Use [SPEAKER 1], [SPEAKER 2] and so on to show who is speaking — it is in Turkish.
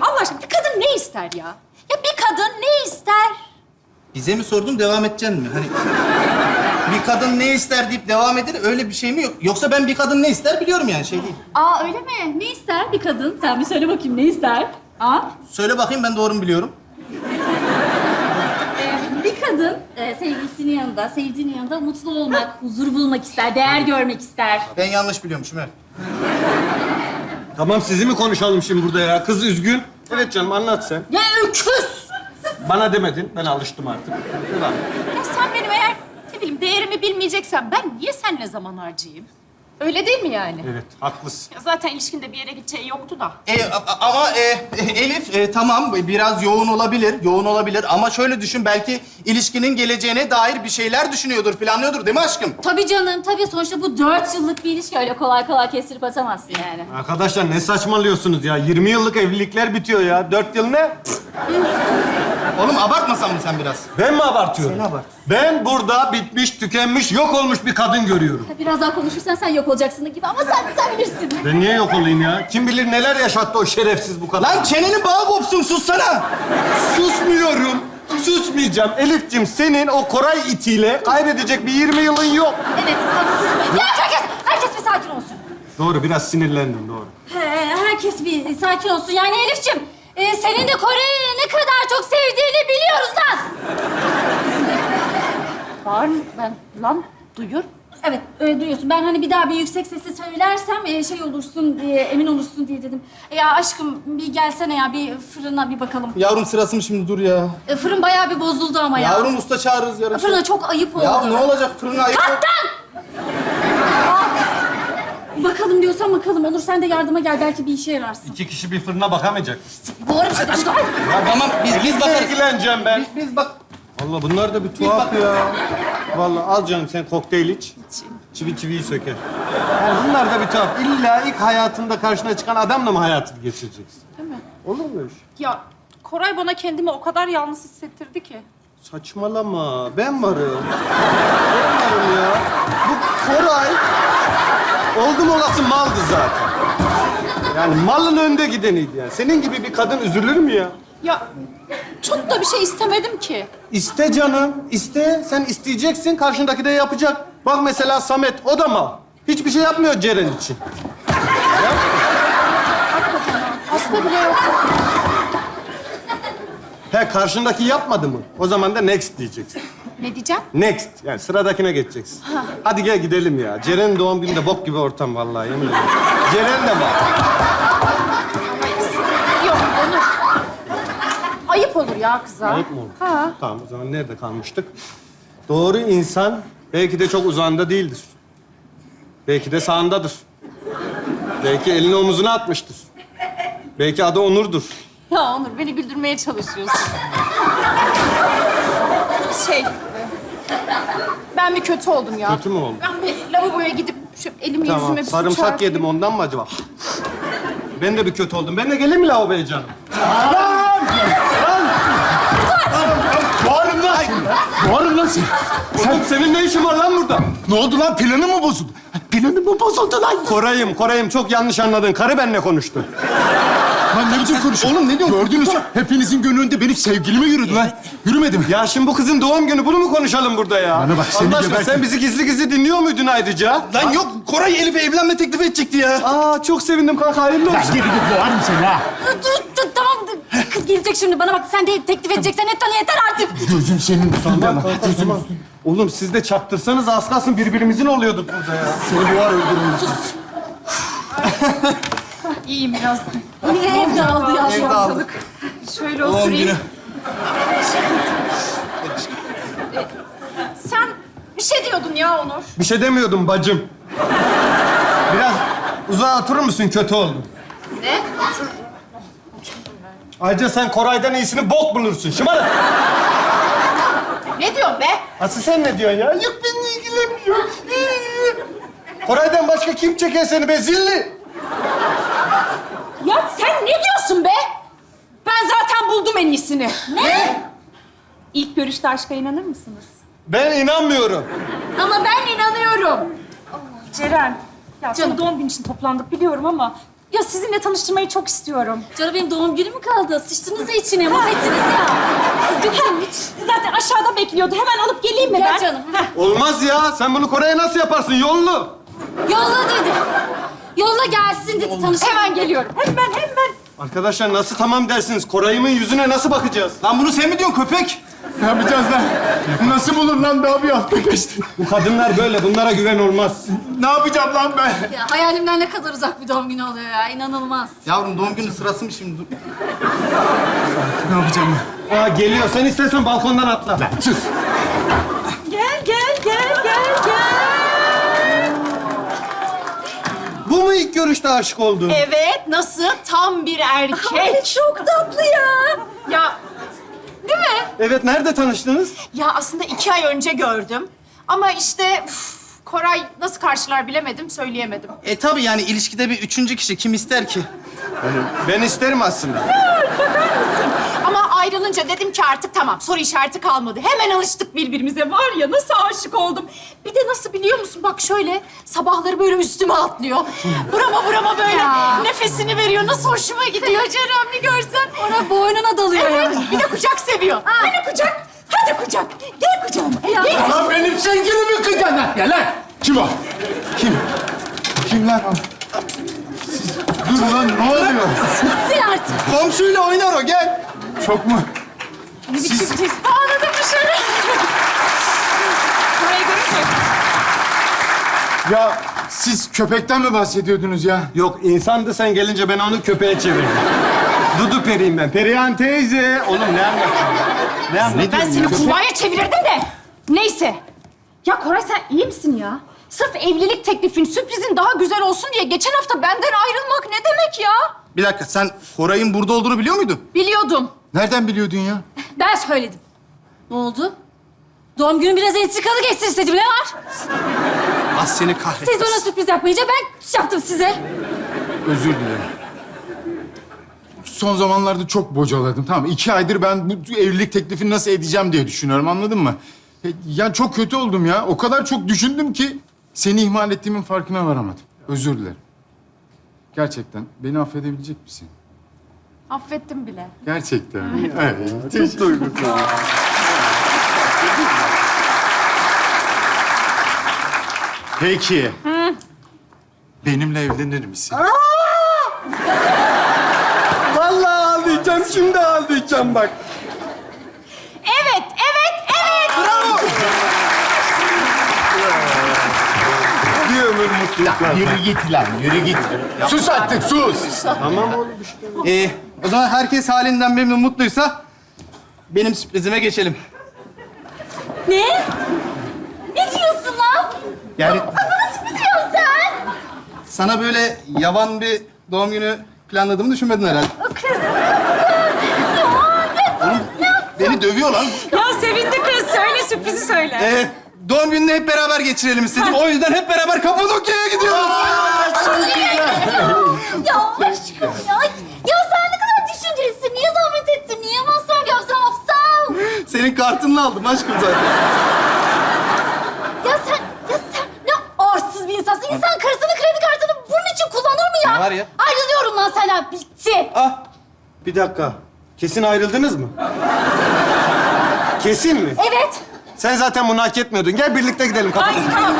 [SPEAKER 1] Allah aşkına bir kadın ne ister ya? Ya bir kadın ne ister?
[SPEAKER 2] Bize mi sordun, devam edeceksin mi? Hani bir kadın ne ister deyip devam eder, öyle bir şey mi yok? Yoksa ben bir kadın ne ister biliyorum yani, şey değil.
[SPEAKER 1] Aa öyle mi? Ne ister bir kadın? Sen bir söyle bakayım ne ister? Ha?
[SPEAKER 2] Söyle bakayım, ben doğru mu biliyorum?
[SPEAKER 1] Ee, bir kadın e, sevgilisinin yanında, sevdiğinin yanında mutlu olmak, huzur bulmak ister, değer görmek ister.
[SPEAKER 2] Ben yanlış biliyormuşum, evet.
[SPEAKER 3] Tamam sizi mi konuşalım şimdi burada ya? Kız üzgün. Evet canım anlat sen.
[SPEAKER 1] Ya öküz!
[SPEAKER 3] Bana demedin. Ben alıştım artık. Devam.
[SPEAKER 1] Ya sen benim eğer ne bileyim değerimi bilmeyeceksen ben niye seninle zaman harcayayım? Öyle değil mi yani?
[SPEAKER 3] Evet haklısın.
[SPEAKER 1] Ya zaten ilişkinde bir yere gideceği yoktu da.
[SPEAKER 2] E, a- a- ama e, Elif e, tamam biraz yoğun olabilir, yoğun olabilir ama şöyle düşün belki ilişkinin geleceğine dair bir şeyler düşünüyordur, planlıyordur değil mi aşkım?
[SPEAKER 1] Tabii canım, tabii. Sonuçta bu dört yıllık bir ilişki öyle kolay kolay kestirip atamazsın yani.
[SPEAKER 3] Arkadaşlar ne saçmalıyorsunuz ya? 20 yıllık evlilikler bitiyor ya. 4 yıl ne?
[SPEAKER 2] Oğlum abartmasan mı sen biraz?
[SPEAKER 3] Ben mi abartıyorum?
[SPEAKER 2] Sen abart.
[SPEAKER 3] Ben burada bitmiş, tükenmiş, yok olmuş bir kadın görüyorum.
[SPEAKER 1] Biraz daha konuşursan sen yok olacaksın gibi ama sen, sen bilirsin.
[SPEAKER 3] Ben niye yok olayım ya? Kim bilir neler yaşattı o şerefsiz bu kadın.
[SPEAKER 2] Lan çenenin bağı kopsun, sussana!
[SPEAKER 3] susmuyorum. Susmayacağım. Elif'cim senin o Koray itiyle kaybedecek bir 20 yılın yok.
[SPEAKER 1] Evet, haklısın. Ya herkes, herkes bir sakin olsun.
[SPEAKER 3] Doğru, biraz sinirlendim doğru.
[SPEAKER 1] He, herkes bir sakin olsun. Yani Elif'ciğim, e, senin de Kore'yi ne kadar çok sevdiğini biliyoruz lan. Var mı? Ben lan duyuyor. Evet, e, duyuyorsun. Ben hani bir daha bir yüksek sesle söylersem e, şey olursun diye, emin olursun diye dedim. E, ya aşkım bir gelsene ya, bir fırına bir bakalım.
[SPEAKER 2] Yavrum sırası mı şimdi dur ya?
[SPEAKER 1] E, fırın bayağı bir bozuldu ama ya.
[SPEAKER 2] Yavrum usta çağırırız yarın.
[SPEAKER 1] Fırına çok ayıp oldu.
[SPEAKER 2] Ya ne olacak fırına ayıp?
[SPEAKER 1] Bakalım diyorsan bakalım. Olur sen de yardıma gel. Belki bir işe yararsın.
[SPEAKER 3] İki kişi bir fırına bakamayacak.
[SPEAKER 1] Doğru bir şey.
[SPEAKER 2] Ya tamam biz, biz bakarız.
[SPEAKER 3] İlgileneceğim ben.
[SPEAKER 2] Biz, biz bak.
[SPEAKER 3] Allah bunlar da bir tuhaf ya. Vallahi al canım sen kokteyl iç. Çivi çiviyi söker. Yani bunlar da bir tuhaf. İlla ilk hayatında karşına çıkan adamla mı hayatını geçireceksin?
[SPEAKER 4] Değil mi?
[SPEAKER 3] Olur mu şey?
[SPEAKER 4] Ya Koray bana kendimi o kadar yalnız hissettirdi ki.
[SPEAKER 3] Saçmalama. Ben varım. Ben varım ya. Bu Koray oldum olası maldı zaten. Yani malın önde gideniydi yani. Senin gibi bir kadın üzülür mü ya?
[SPEAKER 4] Ya çok da bir şey istemedim ki.
[SPEAKER 3] İste canım, iste. Sen isteyeceksin, karşındaki de yapacak. Bak mesela Samet, o da mal. Hiçbir şey yapmıyor Ceren için.
[SPEAKER 4] Aslında bile yok.
[SPEAKER 3] He, karşındaki yapmadı mı? O zaman da next diyeceksin.
[SPEAKER 4] Ne diyeceğim?
[SPEAKER 3] Next. Yani sıradakine geçeceksin. Hadi gel gidelim ya. Ceren'in doğum gününde bok gibi ortam vallahi yemin ederim. Ceren de mal.
[SPEAKER 4] Yok Onur. Ayıp olur ya kıza.
[SPEAKER 3] Ayıp mı oldu?
[SPEAKER 4] Ha.
[SPEAKER 3] Tamam, o zaman nerede kalmıştık? Doğru insan belki de çok uzağında değildir. Belki de sağındadır. Belki elini omuzuna atmıştır. Belki adı Onur'dur.
[SPEAKER 4] Ya Onur beni güldürmeye çalışıyorsun. şey... Ben bir kötü oldum ya.
[SPEAKER 3] Kötü mü oldu?
[SPEAKER 4] Ben bir lavaboya gidip şu elimi
[SPEAKER 3] Tamam,
[SPEAKER 4] yüzüme bir su
[SPEAKER 3] sarımsak
[SPEAKER 4] çarpayım.
[SPEAKER 3] yedim ondan mı acaba? Ben de bir kötü oldum. Ben de geleyim mi lavaboya canım?
[SPEAKER 5] Bağırın lan! Bağırın lan sen!
[SPEAKER 3] Sen, senin ne işin var lan burada?
[SPEAKER 5] Ne oldu lan? Planı mı bozuldu? Planı mı bozuldu lan?
[SPEAKER 3] Koray'ım, Koray'ım çok yanlış anladın. Karı benimle konuştu.
[SPEAKER 5] Lan ne biçim konuşuyor? Oğlum ne diyorsun? Gördünüz mü? Hepinizin gönlünde benim sevgilime yürüdü lan. Yürümedi mi?
[SPEAKER 3] Ya şimdi bu kızın doğum günü bunu mu konuşalım burada ya?
[SPEAKER 5] Bana bak, seni
[SPEAKER 3] Allah aşkına
[SPEAKER 5] gebertirim.
[SPEAKER 3] sen bizi gizli gizli dinliyor muydun ayrıca?
[SPEAKER 2] Lan yok Koray Elif'e evlenme teklif edecekti ya.
[SPEAKER 3] Aa çok sevindim kanka hayırlı olsun.
[SPEAKER 5] Geri git boğar mısın ha?
[SPEAKER 1] Dur, dur, tamam. dur. Kız gelecek şimdi. Bana bak sen de teklif edeceksen et tanı yeter artık.
[SPEAKER 5] Gözüm senin üstünde ama. Gözüm.
[SPEAKER 3] Oğlum siz de çaktırsanız az kalsın birbirimizin oluyorduk burada ya.
[SPEAKER 5] seni boğar öldürürüm.
[SPEAKER 4] İyiyim biraz.
[SPEAKER 1] Yine ev dağıldı ya.
[SPEAKER 2] Evde aldık.
[SPEAKER 4] Şöyle
[SPEAKER 2] Doğum
[SPEAKER 4] oturayım. Sen bir şey diyordun ya Onur.
[SPEAKER 3] Bir şey demiyordum bacım. Biraz uzağa oturur musun? Kötü oldum.
[SPEAKER 4] Ne?
[SPEAKER 3] Ayrıca sen Koray'dan iyisini bok bulursun. Şımarık.
[SPEAKER 4] Ne diyorsun be?
[SPEAKER 3] Asıl sen ne diyorsun ya? Yok benimle ilgilenmiyor. Koray'dan başka kim çeker seni be zilli?
[SPEAKER 4] Ya sen ne diyorsun be? Ben zaten buldum en iyisini.
[SPEAKER 1] Ne?
[SPEAKER 4] İlk görüşte aşka inanır mısınız?
[SPEAKER 3] Ben inanmıyorum.
[SPEAKER 1] Ama ben inanıyorum.
[SPEAKER 4] Ceren, ya
[SPEAKER 1] Canım.
[SPEAKER 4] doğum günü için toplandık biliyorum ama Ya sizinle tanıştırmayı çok istiyorum.
[SPEAKER 1] Canım benim doğum günüm mü kaldı? Sıçtınız ya içine, mahvettiniz ya. Gittim hiç.
[SPEAKER 4] Zaten aşağıda bekliyordu. Hemen alıp geleyim mi
[SPEAKER 1] Gel
[SPEAKER 4] ben?
[SPEAKER 1] canım.
[SPEAKER 4] Heh.
[SPEAKER 3] Olmaz ya. Sen bunu Koray'a nasıl yaparsın? Yollu.
[SPEAKER 1] Yolla dedi. Yolla gelsin dedi tanışalım.
[SPEAKER 4] Hemen geliyorum. Hemen hemen.
[SPEAKER 3] Arkadaşlar nasıl tamam dersiniz? Koray'ımın yüzüne nasıl bakacağız?
[SPEAKER 2] Lan bunu sen mi diyorsun köpek?
[SPEAKER 5] Ne yapacağız lan? Nasıl bulur lan daha bir hafta geçti.
[SPEAKER 3] Bu kadınlar böyle. Bunlara güven olmaz.
[SPEAKER 5] Ne yapacağım lan ben?
[SPEAKER 1] Ya, hayalimden ne kadar uzak bir doğum günü oluyor ya. inanılmaz.
[SPEAKER 2] Yavrum doğum günü sırası mı şimdi?
[SPEAKER 5] Ne yapacağım ben?
[SPEAKER 3] Aa geliyor. Sen istersen balkondan atla.
[SPEAKER 5] Sus.
[SPEAKER 3] Mu ilk görüşte aşık oldun?
[SPEAKER 4] Evet nasıl? Tam bir erkek. çok tatlı ya. Ya değil mi?
[SPEAKER 3] Evet, nerede tanıştınız?
[SPEAKER 4] Ya aslında iki ay önce gördüm. Ama işte üf, Koray nasıl karşılar bilemedim, söyleyemedim.
[SPEAKER 2] E tabii yani ilişkide bir üçüncü kişi kim ister ki?
[SPEAKER 3] Ben isterim aslında.
[SPEAKER 4] Ama ayrılınca dedim ki artık tamam soru işareti kalmadı. Hemen alıştık birbirimize. Var ya nasıl aşık oldum. Bir de nasıl biliyor musun? Bak şöyle sabahları böyle üstüme atlıyor. Burama burama böyle
[SPEAKER 1] Ya.
[SPEAKER 4] nefesini veriyor. Nasıl hoşuma gidiyor canım bir görsen.
[SPEAKER 1] Ona boynuna dalıyor
[SPEAKER 4] Evet bir de kucak seviyor. Hani kucak? Hadi kucak. Gel kucağıma. Gel.
[SPEAKER 5] Lan benim sevgilimi kıcan lan. Gel lan. Kim o? Kim? Kim lan o? Siz... Dur lan ne oluyor?
[SPEAKER 1] Gitsin artık.
[SPEAKER 2] Komşuyla oynar o gel.
[SPEAKER 5] Çok mu?
[SPEAKER 1] Ne biçim
[SPEAKER 5] Siz-
[SPEAKER 1] cins? Ağladım dışarı.
[SPEAKER 5] Ya siz köpekten mi bahsediyordunuz ya?
[SPEAKER 3] Yok, insandı sen gelince ben onu köpeğe çevirdim. Dudu periyim ben. Perihan teyze. Oğlum ne anlatıyorsun? Ne anlatıyorsun?
[SPEAKER 4] Ben seni kurbağaya çevirirdim de. Neyse. Ya Koray sen iyi misin ya? Sırf evlilik teklifin, sürprizin daha güzel olsun diye geçen hafta benden ayrılmak ne demek ya?
[SPEAKER 2] Bir dakika sen Koray'ın burada olduğunu biliyor muydun?
[SPEAKER 4] Biliyordum.
[SPEAKER 5] Nereden biliyordun ya?
[SPEAKER 1] Ben söyledim. Ne oldu? Doğum günü biraz entrikalı geçsin istedim. Ne var?
[SPEAKER 2] Ah seni kahretsin.
[SPEAKER 1] Siz bana sürpriz yapmayınca ben yaptım size.
[SPEAKER 5] Özür dilerim. Son zamanlarda çok bocaladım. Tamam iki aydır ben bu evlilik teklifini nasıl edeceğim diye düşünüyorum anladın mı? E, Ya çok kötü oldum ya. O kadar çok düşündüm ki seni ihmal ettiğimin farkına varamadım. Özür dilerim. Gerçekten beni affedebilecek misin?
[SPEAKER 4] Affettim bile.
[SPEAKER 5] Gerçekten. Evet. Çok duygusal. Peki. Benimle evlenir misin?
[SPEAKER 3] Vallahi ağlayacağım, şimdi ağlayacağım bak.
[SPEAKER 4] Evet, evet, evet.
[SPEAKER 3] Bir ömür mutluluklar.
[SPEAKER 5] Yürü git lan, yürü git. Sus artık, sus.
[SPEAKER 3] Tamam oğlum işte.
[SPEAKER 2] Ee, o zaman herkes halinden memnun mutluysa benim sürprizime geçelim.
[SPEAKER 1] Ne? Ne diyorsun lan?
[SPEAKER 2] Yani
[SPEAKER 1] Bana sürpriz sen.
[SPEAKER 2] sana böyle yavan bir doğum günü planladığımı düşünmedin herhalde.
[SPEAKER 1] Kız.
[SPEAKER 2] Oğlum beni dövüyor lan.
[SPEAKER 4] Ya sevindi kız. Söyle sürprizi söyle.
[SPEAKER 2] Ee, doğum gününü hep beraber geçirelim istedim. O yüzden hep beraber Kapadokya'ya gidiyoruz.
[SPEAKER 1] Ya aşkım ya. Ya sen ne kadar düşüncelisin. Niye zahmet ettin? Niye masraf yapsam apsal?
[SPEAKER 2] Senin kartınla aldım aşkım zaten. Ne var ya?
[SPEAKER 1] Ayrılıyorum lan senden. Bitti.
[SPEAKER 2] Ah
[SPEAKER 3] Bir dakika. Kesin ayrıldınız mı? Kesin mi?
[SPEAKER 1] Evet.
[SPEAKER 3] Sen zaten bunu hak etmiyordun. Gel birlikte gidelim kapatın.
[SPEAKER 4] Ay, tamam.